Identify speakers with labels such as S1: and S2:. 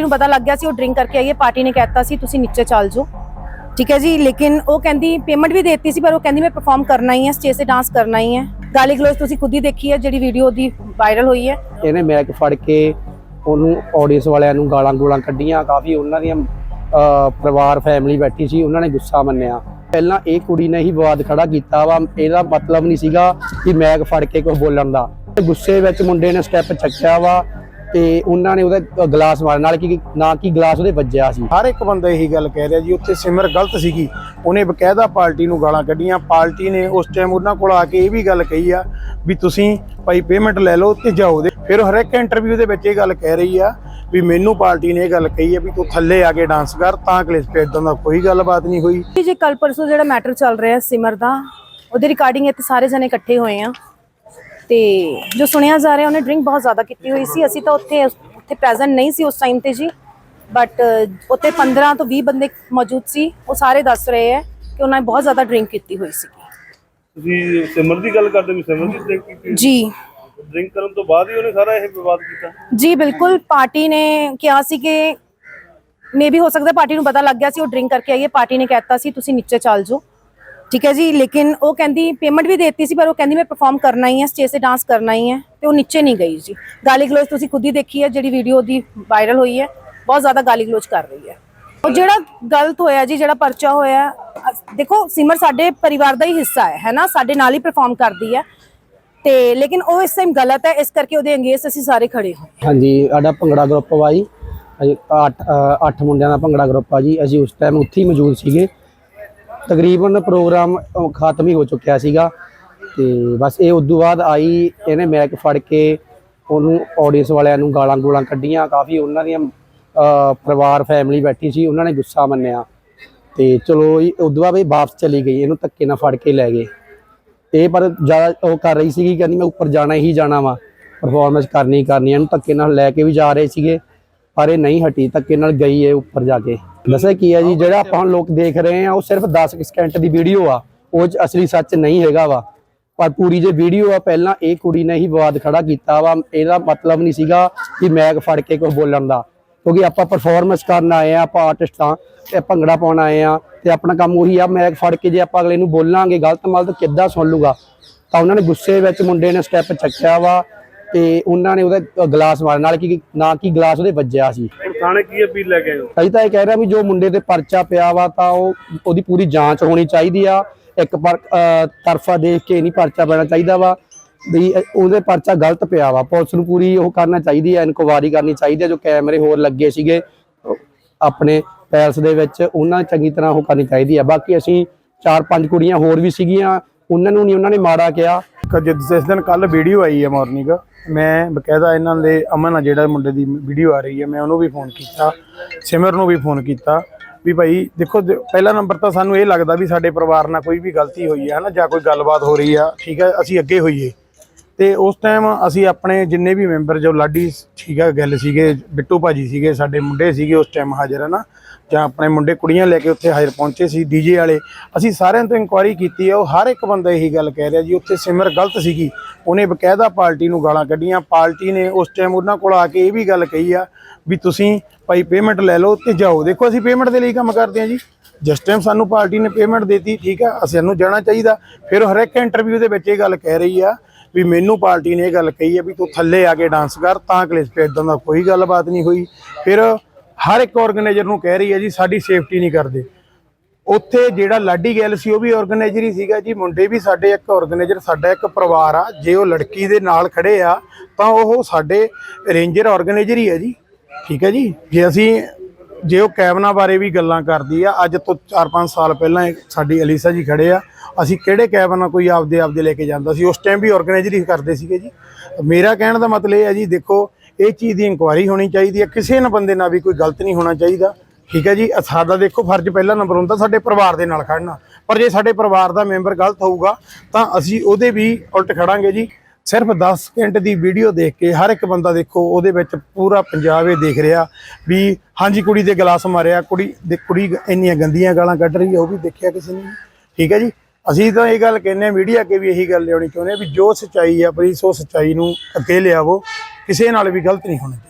S1: ਨੂੰ ਪਤਾ ਲੱਗ ਗਿਆ ਸੀ, ਉਹ ਡਰਿੰਕ ਕਰਕੇ ਆਈ ਪਾਰਟੀ ਨੇ ਕਹਿਤਾ ਸੀ, ਤੁਸੀਂ ਨੀਚੇ ਚੱਲ ਜਾਓ। ਠੀਕ ਹੈ ਜੀ, ਲੇਕਿਨ ਉਹ ਕਹਿੰਦੀ ਪੇਮੈਂਟ ਵੀ ਦੇਤੀ ਸੀ, ਪਰ ਉਹ ਕਹਿੰਦੀ, ਮੈਂ ਪਰਫਾਰਮ ਕਰਨਾ ਹੀ ਹੈ ਸਟੇਜ ਤੇ ਡਾਂਸ ਕਰਨਾ ਹੀ ਹੈ। ਗਾਲੀ ਗਲੋਚ ਤੁਸੀਂ ਖੁਦ ਹੀ ਦੇਖੀ ਹੈ, ਜਿਹੜੀ ਵੀਡੀਓ ਦੀ ਵਾਇਰਲ ਹੋਈ ਹੈ?
S2: ਇਹਨੇ ਮੈਕ ਫੜ ਕੇ ਉਹਨੂੰ ਆਡੀਅנס ਵਾਲਿਆਂ ਨੂੰ ਗਾਲਾਂ ਗੋਲਾਂ ਕੱਢੀਆਂ, ਕਾਫੀ ਉਹਨਾਂ ਦੀਆਂ ਪਰਿਵਾਰ ਫੈਮਿਲੀ ਬੈਠੀ ਸੀ, ਉਹਨਾਂ ਨੇ ਗੁੱਸਾ ਮੰਨਿਆ। ਪਹਿਲਾਂ ਇਹ ਕੁੜੀ ਨੇ ਹੀ ਵਿਵਾਦ ਖੜਾ ਕੀਤਾ ਵਾ, ਇਹਦਾ ਮਤਲਬ ਨਹੀਂ ਸੀਗਾ ਕਿ ਮੈਕ ਫੜ ਕੇ ਕੋਈ ਬੋਲਣ ਦਾ। ਗੁੱਸੇ ਵਿੱਚ ਮੁੰਡੇ ਨੇ ਸਟੈਪ ਚੱਕਿਆ ਵਾ ਤੇ ਉਹਨਾਂ ਨੇ ਉਹਦਾ ਗਲਾਸ ਮਾਰਨ ਨਾਲ ਕਿ ਨਾ ਕਿ ਗਲਾਸ ਉਹਦੇ ਵੱਜਿਆ ਸੀ।
S3: ਹਰ ਇੱਕ ਬੰਦਾ ਇਹੀ ਗੱਲ ਕਹਿ ਰਿਹਾ ਜੀ ਉੱਥੇ ਸਿਮਰ ਗਲਤ ਸੀਗੀ। ਉਹਨੇ ਬਕਾਇਦਾ ਪਾਰਟੀ ਨੂੰ ਗਾਲਾਂ ਕੱਢੀਆਂ। ਪਾਰਟੀ ਨੇ ਉਸ ਟਾਈਮ ਉਹਨਾਂ ਕੋਲ ਆ ਕੇ ਇਹ ਵੀ ਗੱਲ ਕਹੀ ਆ ਵੀ ਤੁਸੀਂ ਭਾਈ ਪੇਮੈਂਟ ਲੈ ਲਓ ਤੇ ਜਾਓ ਦੇ। ਫਿਰ ਹਰ ਇੱਕ ਇੰਟਰਵਿਊ ਦੇ ਵਿੱਚ ਇਹ ਗੱਲ ਕਹਿ ਰਹੀ ਆ ਵੀ ਮੈਨੂੰ ਪਾਰਟੀ ਨੇ ਇਹ ਗੱਲ ਕਹੀ ਆ ਵੀ ਤੂੰ ਥੱਲੇ ਆ ਕੇ ਡਾਂਸ ਕਰ ਤਾਂ ਕਲੇਸ਼ ਪੇ ਇਦਾਂ ਦਾ ਕੋਈ ਗੱਲਬਾਤ ਨਹੀਂ ਹੋਈ।
S1: ਜੇ ਕੱਲ ਪਰਸੋਂ ਜਿਹੜਾ ਮੈਟਰ ਚੱਲ ਰਿਹਾ ਸਿਮਰ ਦਾ ਉਹਦੇ ਰਿਕਾਰਡਿੰਗ ਇੱਥੇ ਸਾਰੇ ਜਣੇ ਇਕੱਠੇ ਹੋਏ ਆ। ਤੇ ਜੋ ਸੁਣਿਆ ਜਾ ਰਿਹਾ ਉਹਨੇ ਡਰਿੰਕ ਬਹੁਤ ਜ਼ਿਆਦਾ ਕੀਤੀ ਹੋਈ ਸੀ। ਅਸੀਂ ਤਾਂ ਉੱਥੇ ਉੱਥੇ ਪ੍ਰੈਜ਼ੈਂਟ ਨਹੀਂ ਸੀ ਉਸ ਟਾਈਮ ਤੇ ਜੀ। ਬਟ ਉੱਥੇ 15 ਤੋਂ 20 ਬੰਦੇ ਮੌਜੂਦ ਸੀ। ਉਹ ਸਾਰੇ ਦੱਸ ਰਹੇ ਹੈ ਕਿ ਉਹਨਾਂ ਨੇ ਬਹੁਤ ਜ਼ਿਆਦਾ ਡਰਿੰਕ ਕੀਤੀ ਹੋਈ ਸੀ।
S4: ਤੁਸੀਂ ਸਿਮਰ ਦੀ ਗੱਲ ਕਰਦੇ ਵੀ ਸਿਮਰ ਦੀ ਡਰਿੰਕ ਕੀਤੀ
S1: ਜੀ।
S4: ਡਰਿੰਕ ਕਰਨ ਤੋਂ ਬਾਅਦ ਹੀ ਉਹਨੇ ਸਾਰਾ ਇਹ ਵਿਵਾਦ ਕੀਤਾ?
S1: ਜੀ ਬਿਲਕੁਲ। ਪਾਰਟੀ ਨੇ ਕਿਹਾ ਸੀ ਕਿ ਮੇਬੀ ਹੋ ਸਕਦਾ ਪਾਰਟੀ ਨੂੰ ਪਤਾ ਲੱਗ ਗਿਆ ਸੀ ਉਹ ਡਰਿੰਕ ਕਰਕੇ ਆਈ ਹੈ ਪਾਰਟੀ ਨੇ ਕਹਿਤਾ ਸੀ ਤੁਸੀਂ ਨੀਚੇ ਚੱਲ ਜਾਓ। ਠੀਕ ਹੈ ਜੀ ਲੇਕਿਨ ਉਹ ਕਹਿੰਦੀ ਪੇਮੈਂਟ ਵੀ ਦੇਤੀ ਸੀ ਪਰ ਉਹ ਕਹਿੰਦੀ ਮੈਂ ਪਰਫਾਰਮ ਕਰਨਾ ਹੀ ਹੈ ਸਟੇਜ ਤੇ ਡਾਂਸ ਕਰਨਾ ਹੀ ਹੈ ਤੇ ਉਹ ਨੀਚੇ ਨਹੀਂ ਗਈ ਜੀ। ਗਾਲੀ ਗਲੋਚ ਤੁਸੀਂ ਖੁਦ ਹੀ ਦੇਖੀ ਹੈ ਜਿਹੜੀ ਵੀਡੀਓ ਦੀ ਵਾਇਰਲ ਹੋਈ ਹੈ ਬਹੁਤ ਜ਼ਿਆਦਾ ਗਾਲੀ ਗਲੋਚ ਕਰ ਰਹੀ ਹੈ। ਉਹ ਜਿਹੜਾ ਗਲਤ ਹੋਇਆ ਜੀ ਜਿਹੜਾ ਪਰਚਾ ਹੋਇਆ ਦੇਖੋ ਸਿਮਰ ਸਾਡੇ ਪਰਿਵਾਰ ਦਾ ਹੀ ਹਿੱਸਾ ਹੈ ਹੈ ਨਾ? ਸਾਡੇ ਨਾਲ ਹੀ ਪਰਫਾਰਮ ਕਰਦੀ ਹੈ। ਤੇ ਲੇਕਿਨ ਉਹ ਇਸ ਟਾਈਮ ਗਲਤ ਹੈ ਇਸ ਕਰਕੇ ਉਹਦੇ ਅੰਗੇਸ ਅਸੀਂ ਸਾਰੇ ਖੜੇ ਹਾਂ।
S2: ਹਾਂਜੀ ਸਾਡਾ ਭੰਗੜਾ ਗਰੁੱਪ ਵਾ ਜੀ। ਅਜੇ ਅੱਠ ਅ, ਅੱਠ ਮੁੰਡਿਆਂ ਦਾ ਭੰਗੜਾ ਗਰੁੱਪ ਆ ਜੀ। ਅਸੀਂ ਉਸ ਟਾਈਮ ਉੱਥੇ ਹੀ ਮੌਜੂਦ ਸੀਗੇ। ਤਕਰੀਬਨ ਪ੍ਰੋਗਰਾਮ ਖਤਮ ਹੀ ਹੋ ਚੁੱਕਿਆ ਸੀਗਾ ਤੇ ਬਸ ਇਹ ਉਦੋਂ ਬਾਅਦ ਆਈ, ਇਹਨੇ ਮੈਕ ਫੜ ਕੇ ਉਹਨੂੰ ਆਡੀਅנס ਵਾਲਿਆਂ ਨੂੰ ਗਾਲਾਂ ਗੋਲਾਂ ਕੱਢੀਆਂ, ਕਾਫੀ ਉਹਨਾਂ ਦੀਆਂ ਪਰਿਵਾਰ ਫੈਮਿਲੀ ਬੈਠੀ ਸੀ, ਉਹਨਾਂ ਨੇ ਗੁੱਸਾ ਮੰਨਿਆ ਤੇ ਚਲੋ ਉਦੋਂ ਬਾਅਦ ਇਹ ਵਾਪਸ ਚਲੀ ਗਈ, ਇਹਨੂੰ ਧੱਕੇ ਨਾਲ ਫੜ ਕੇ ਲੈ ਗਏ। ਇਹ ਪਰ ਜ਼ਿਆਦਾ ਉਹ ਕਰ ਰਹੀ ਸੀਗੀ, ਕਹਿੰਦੀ ਮੈਂ ਉੱਪਰ ਜਾਣਾ ਹੀ ਜਾਣਾ ਵਾ ਪਰਫਾਰਮੈਂਸ ਕਰਨੀ ਹੀ ਕਰਨੀ ਇਹਨੂੰ ਧੱਕੇ ਨਾਲ ਲੈ ਕੇ ਵੀ ਜਾ ਰਹੇ ਸੀਗੇ, ਪਰ ਇਹ ਨਹੀਂ ਹਟੀ, ਧੱਕੇ ਨਾਲ ਗਈ ਇਹ ਉੱਪਰ ਜਾ ਕੇ। ਦੱਸਿਆ ਕੀ ਹੈ ਜੀ? ਜਿਹੜਾ ਆਪਾਂ ਹੁਣ ਲੋਕ ਦੇਖ ਰਹੇ ਆ ਉਹ ਸਿਰਫ 10 ਕੁ ਸਕਿੰਟ ਦੀ ਵੀਡੀਓ ਆ। ਉਹ 'ਚ ਅਸਲੀ ਸੱਚ ਨਹੀਂ ਹੈਗਾ ਵਾ। ਪਰ ਪੂਰੀ ਜੇ ਵੀਡੀਓ ਆ ਪਹਿਲਾਂ ਇਹ ਕੁੜੀ ਨੇ ਹੀ ਵਿਵਾਦ ਖੜਾ ਕੀਤਾ ਵਾ। ਇਹਦਾ ਮਤਲਬ ਨਹੀਂ ਸੀਗਾ ਕਿ ਮੈਗ ਫੜ ਕੇ ਕੁਝ ਬੋਲਣ ਦਾ। ਕਿਉਂਕਿ ਆਪਾਂ ਪਰਫਾਰਮੈਂਸ ਕਰਨ ਆਏ ਆ ਆਪਾਂ ਆਰਟਿਸਟ ਆ ਤੇ ਭੰਗੜਾ ਪਾਉਣ ਆਏ ਆ ਤੇ ਆਪਣਾ ਕੰਮ ਉਹੀ ਆ ਮੈਗ ਫੜ ਕੇ ਜੇ ਆਪਾਂ ਅਗਲੇ ਨੂੰ ਬੋਲਾਂਗੇ ਗਲਤ ਮਲਤ ਕਿੱਦਾਂ ਸੁਣ ਲੂਗਾ? ਤਾਂ ਉਹਨਾਂ ਨੇ ਗੁੱਸੇ ਵਿੱਚ ਮੁੰਡੇ ਨੇ ਸਟੈਪ ਚੱਕਿਆ ਵਾ। ਤੇ ਉਹਨਾਂ ਨੇ ਉਹਦਾ ਗਲਾਸ ਮਾਰਨ ਨਾਲ ਕਿ ਨਾ ਕਿ ਗਲਾਸ ਉਹਦੇ ਵੱਜਿਆ ਸੀ।
S4: ਹੁਣ ਥਾਣੇ ਕੀ ਅਪੀਲ ਲੈ ਕੇ ਆਏ ਹੋ?
S2: ਅਸੀਂ ਤਾਂ ਇਹ ਕਹਿ ਰਿਹਾ ਵੀ ਜੋ ਮੁੰਡੇ ਤੇ ਪਰਚਾ ਪਿਆ ਵਾ ਤਾਂ ਉਹ ਉਹਦੀ ਪੂਰੀ ਜਾਂਚ ਹੋਣੀ ਚਾਹੀਦੀ ਆ। ਇੱਕ ਪਰ ਤਰਫਾ ਦੇਖ ਕੇ ਨਹੀਂ ਪਰਚਾ ਪੈਣਾ ਚਾਹੀਦਾ ਵਾ। ਵੀ ਉਹਦੇ ਪਰਚਾ ਗਲਤ ਪਿਆ ਵਾ। ਪੁਲਿਸ ਨੂੰ ਪੂਰੀ ਉਹ ਕਰਨਾ ਚਾਹੀਦੀ ਹੈ ਇਨਕੁਆਰੀ ਕਰਨੀ ਚਾਹੀਦੀ ਹੈ ਜੋ ਕੈਮਰੇ ਹੋਰ ਲੱਗੇ ਸੀਗੇ ਆਪਣੇ ਪੈਲਸ ਦੇ ਵਿੱਚ ਉਹਨਾਂ ਚੰਗੀ ਤਰ੍ਹਾਂ ਉਹ ਕਰਨੀ ਚਾਹੀਦੀ ਹੈ ਬਾਕੀ ਅਸੀਂ ਚਾਰ ਪੰਜ ਕੁੜੀਆਂ ਹੋਰ ਵੀ ਸੀਗੀਆਂ। ਉਹਨਾਂ ਨੂੰ ਨਹੀਂ ਉਹਨਾਂ ਨੇ ਮਾੜਾ ਕਿਹਾ।
S3: ਜਿਸ ਜਿਸ ਦਿਨ ਕੱਲ ਵੀਡੀਓ ਆਈ ਹੈ ਮਾਰਨਿੰਗ ਮੈਂ ਬਕਾਇਦਾ ਇਹਨਾਂ ਦੇ ਅਮਨ ਆ ਜਿਹੜਾ ਮੁੰਡੇ ਦੀ ਵੀਡੀਓ ਆ ਰਹੀ ਹੈ, ਮੈਂ ਉਹਨੂੰ ਵੀ ਫੋਨ ਕੀਤਾ, ਸਿਮਰ ਨੂੰ ਵੀ ਫੋਨ ਕੀਤਾ ਵੀ ਭਾਈ ਦੇਖੋ, ਦ- ਪਹਿਲਾ ਨੰਬਰ ਤਾਂ ਸਾਨੂੰ ਇਹ ਲੱਗਦਾ ਵੀ ਸਾਡੇ ਪਰਿਵਾਰ ਨਾਲ ਕੋਈ ਵੀ ਗਲਤੀ ਹੋਈ ਹੈ ਹਨਾ ਜਾਂ ਕੋਈ ਗੱਲਬਾਤ ਹੋ ਰਹੀ ਆ, ਠੀਕ ਹੈ, ਅਸੀਂ ਅੱਗੇ ਹੋਈਏ। ਤੇ ਉਸ ਟਾਈਮ ਅਸੀਂ ਆਪਣੇ ਜਿੰਨੇ ਵੀ ਮੈਂਬਰ ਜੋ ਲਾਡੀ ਠੀਕ ਹੈ ਗੱਲ ਸੀਗੇ, ਬਿੱਟੂ ਭਾਜੀ ਸੀਗੇ, ਸਾਡੇ ਮੁੰਡੇ ਸੀਗੇ ਉਸ ਟਾਈਮ ਹਾਜ਼ਰ, ਹਨਾ? ਜਾਂ ਆਪਣੇ ਮੁੰਡੇ ਕੁੜੀਆਂ ਲੈ ਕੇ ਉੱਥੇ ਹਾਜ਼ਰ ਪਹੁੰਚੇ ਸੀ ਡੀਜੇ ਵਾਲੇ। ਅਸੀਂ ਸਾਰਿਆਂ ਤੋਂ ਇਨਕੁਆਇਰੀ ਕੀਤੀ ਹੈ ਉਹ ਹਰ ਇੱਕ ਬੰਦਾ ਇਹੀ ਗੱਲ ਕਹਿ ਰਿਹਾ ਜੀ, ਉੱਥੇ ਸਿਮਰ ਗਲਤ ਸੀਗੀ। ਉਹਨੇ ਬਕਾਇਦਾ ਪਾਰਟੀ ਨੂੰ ਗਾਲਾਂ ਕੱਢੀਆਂ। ਪਾਰਟੀ ਨੇ ਉਸ ਟਾਈਮ ਉਹਨਾਂ ਕੋਲ ਆ ਕੇ ਇਹ ਵੀ ਗੱਲ ਕਹੀ ਆ ਵੀ ਤੁਸੀਂ ਭਾਈ ਪੇਮੈਂਟ ਲੈ ਲਓ ਤੇ ਜਾਓ। ਦੇਖੋ ਅਸੀਂ ਪੇਮੈਂਟ ਦੇ ਲਈ ਕੰਮ ਕਰਦੇ ਹਾਂ ਜੀ। ਜਿਸ ਟਾਈਮ ਸਾਨੂੰ ਪਾਰਟੀ ਨੇ ਪੇਮੈਂਟ ਦਿੱਤੀ, ਠੀਕ ਆ, ਅਸੀਂ ਸਾਨੂੰ ਜਾਣਾ ਚਾਹੀਦਾ। ਫਿਰ ਹਰ ਇੱਕ ਇੰਟਰਵਿਊ ਦੇ ਵਿੱਚ ਇਹ ਗੱਲ ਕਹਿ ਰਹੀ ਆ ਵੀ ਮੈਨੂੰ ਪਾਰਟੀ ਨੇ ਇਹ ਗੱਲ ਕਹੀ ਹੈ ਵੀ ਤੂੰ ਥੱਲੇ ਆ ਕੇ ਡਾਂਸ ਕਰ, ਤਾਂ ਕਲੇਸ਼ ਪੇ ਇਦਾਂ ਦਾ ਕੋਈ ਗੱਲਬਾਤ ਨਹੀਂ ਹੋਈ। ਫਿਰ ਹਰ ਇੱਕ ਆਰਗੇਨਾਈਜ਼ਰ ਨੂੰ ਕਹਿ ਰਹੀ ਹੈ ਜੀ, ਸਾਡੀ ਸੇਫਟੀ ਨਹੀਂ ਕਰਦੇ। ਉੱਥੇ ਜਿਹੜਾ ਲਾਡੀ ਗੈਲ ਸੀ, ਉਹ ਵੀ ਆਰਗੇਨਾਈਜ਼ਰ ਹੀ ਸੀਗਾ ਜੀ। ਮੁੰਡੇ ਵੀ ਸਾਡੇ ਇੱਕ ਆਰਗੇਨਾਈਜ਼ਰ ਸਾਡਾ ਇੱਕ ਪਰਿਵਾਰ ਆ। ਜੇ ਉਹ ਲੜਕੀ ਦੇ ਨਾਲ ਖੜੇ ਆ, ਤਾਂ ਉਹ ਸਾਡੇ ਰੇਂਜਰ ਆਰਗੇਨਾਈਜ਼ਰ ਹੀ ਆ ਜੀ। ਠੀਕ ਹੈ ਜੀ? ਜੇ ਅਸੀਂ ਜੇ ਉਹ ਕੈਬਨਾਂ ਬਾਰੇ ਵੀ ਗੱਲਾਂ ਕਰਦੀ ਆ, ਅੱਜ ਤੋਂ 4-5 ਸਾਲ ਪਹਿਲਾਂ ਸਾਡੀ ਅਲੀਸਾ ਜੀ ਖੜੇ ਆ, ਅਸੀਂ ਕਿਹੜੇ ਕੈਬਨਾ ਕੋਈ ਆਪਦੇ ਆਪਦੇ ਲੈ ਕੇ ਜਾਂਦਾ ਸੀ? ਉਸ ਟਾਈਮ ਵੀ ਆਰਗੇਨਾਈਜ਼ਰ ਹੀ ਕਰਦੇ ਸੀਗੇ ਜੀ। ਮੇਰਾ ਕਹਿਣ ਦਾ ਮਤਲਬ ਇਹ ਹੈ ਜੀ, ਦੇਖੋ, ਇਹ ਚੀਜ਼ ਦੀ ਇਨਕੁਆਇਰੀ ਹੋਣੀ ਚਾਹੀਦੀ ਹੈ ਕਿਸੇ ਨਾ ਬੰਦੇ ਨਾਲ ਵੀ ਕੋਈ ਗਲਤ ਨਹੀਂ ਹੋਣਾ ਚਾਹੀਦਾ। ਠੀਕ ਹੈ ਜੀ ਸਾਡਾ ਦੇਖੋ, ਫਰਜ਼ ਪਹਿਲਾ ਨੰਬਰ ਹੁੰਦਾ ਸਾਡੇ ਪਰਿਵਾਰ ਦੇ ਨਾਲ ਖੜਨਾ। ਪਰ ਜੇ ਸਾਡੇ ਪਰਿਵਾਰ ਦਾ ਮੈਂਬਰ ਗਲਤ ਹੋਊਗਾ, ਤਾਂ ਅਸੀਂ ਉਹਦੇ ਵੀ ਉਲਟ ਖੜਾਂਗੇ ਜੀ। ਸਿਰਫ 10 ਸਕਿੰਟ ਦੀ ਵੀਡੀਓ ਦੇਖ ਕੇ ਹਰ ਇੱਕ ਬੰਦਾ ਦੇਖੋ, ਉਹਦੇ ਵਿੱਚ ਪੂਰਾ ਪੰਜਾਬ ਇਹ ਦੇਖ ਰਿਹਾ ਵੀ ਹਾਂਜੀ, ਕੁੜੀ ਦੇ ਗਲਾਸ ਮਾਰਿਆ, ਕੁੜੀ ਦੇ ਕੁੜੀ ਇੰਨੀਆਂ ਗੰਦੀਆਂ ਗਾਲਾਂ ਕੱਢ ਰਹੀ ਹੈ, ਉਹ ਵੀ ਦੇਖਿਆ ਕਿਸੇ ਨੇ? ਠੀਕ ਹੈ ਜੀ? ਅਸੀਂ ਤਾਂ ਇਹ ਗੱਲ ਕਹਿੰਦੇ ਆ ਮੀਡੀਆ ਅੱਗੇ ਵੀ ਇਹੀ ਗੱਲ ਲਿਆਉਣੀ ਚਾਹੁੰਦੇ ਆ ਵੀ ਜੋ ਸੱਚਾਈ ਆ ਪਲੀਜ਼ ਉਹ ਸੱਚਾਈ ਨੂੰ ਅੱਗੇ ਲਿਆਵੋ, ਕਿਸੇ ਨਾਲ ਵੀ ਗਲਤ ਨਹੀਂ ਹੋਣਾ ਚਾਹੀਦਾ।